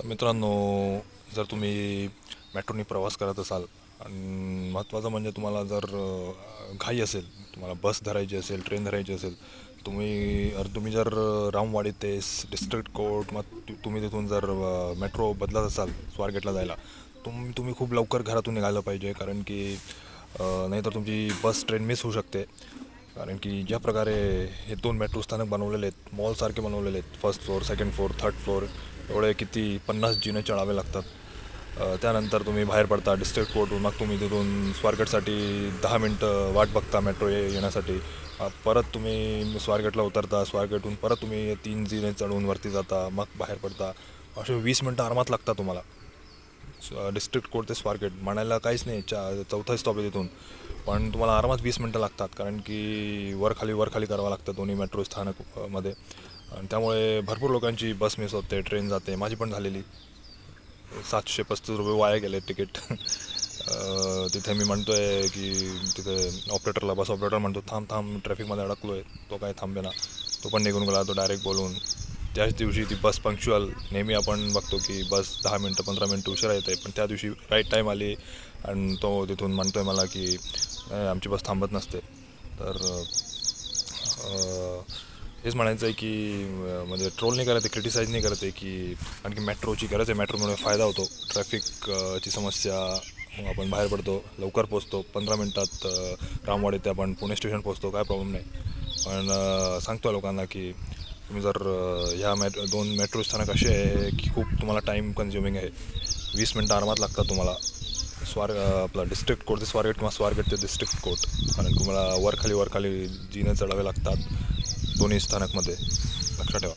तर मित्रांनो जर तुम्ही मेट्रोनी प्रवास करत असाल आणि महत्त्वाचं म्हणजे तुम्हाला जर घाई असेल तुम्हाला बस धरायची असेल ट्रेन धरायची असेल तुम्ही तुम्ही जर रामवाडी ते डिस्ट्रिक्ट कोर्ट मग तुम्ही तिथून जर मेट्रो बदलत असाल स्वारगेटला जायला तुम तुम्ही खूप लवकर घरातून निघालं पाहिजे कारण की नाहीतर तुमची बस ट्रेन मिस होऊ शकते. कारण की ज्या प्रकारे हे दोन मेट्रो स्थानक बनवलेले आहेत मॉलसारखे बनवलेले आहेत first floor second floor third floor एवढे किती पन्नास जिने चढावे लागतात. त्यानंतर तुम्ही बाहेर पडता डिस्ट्रिक्ट कोर्टून मग तुम्ही तिथून स्वारगेटसाठी दहा मिनटं वाट बघता मेट्रो ये येण्यासाठी. परत तुम्ही स्वारगेटला उतरता स्वारगेटहून परत तुम्ही तीन जिने चढून वरती जाता मग बाहेर पडता. असे वीस मिनटं आरामात लागतात तुम्हाला. डिस्ट्रिक्ट कोर्ट ते स्वारगेट. म्हणायला काहीच नाही चा चौथा स्टॉप आहे तिथून. पण तुम्हाला आरामात वीस मिनटं लागतात कारण की वर खाली वर खाली करावं लागतं दोन्ही मेट्रो स्थानकमध्ये. आणि त्यामुळे भरपूर लोकांची बस मिस होते ट्रेन जाते. माझी पण झालेली. सातशे पस्तीस रुपये वाया गेले तिकीट तिथे मी म्हणतो आहे की तिथे ऑपरेटरला बस ऑपरेटर म्हणतो थांब थांब ट्रॅफिकमध्ये अडकलो आहे तो काय थांबे ना तो पण निघून गेला तो डायरेक्ट बोलून. त्याच दिवशी ती बस पंक्च्युअल नेहमी आपण बघतो की बस दहा मिनटं पंधरा मिनटं उशिरा येते पण त्या दिवशी राईट टाईम आली आणि तो तिथून म्हणतो आहे मला की आमची बस थांबत नसते. तर हेच म्हणायचं आहे की म्हणजे ट्रोल नाही करत आहे क्रिटिसाईज नाही करत आहे की आणखी मेट्रोची गरज आहे मेट्रोमुळे फायदा होतो. ट्रॅफिकची समस्या आपण बाहेर पडतो लवकर पोचतो पंधरा मिनटात रामवाडी ते आपण पुणे स्टेशन पोचतो काय प्रॉब्लेम नाही. पण सांगतो लोकांना की तुम्ही जर ह्या मेट दोन मेट्रो स्थानक असे आहे की खूप तुम्हाला टाईम कन्झ्युमिंग आहे. वीस मिनटं आरामात लागतात तुम्हाला. स्वार आपला डिस्ट्रिक्ट कोर्ट ते स्वारगेट किंवा स्वारगेट ते डिस्ट्रिक्ट कोर्ट कारण तुम्हाला वरखाली वरखाली जिने चढावे लागतात दोन्ही स्थानकमध्ये. लक्षात ठेवा.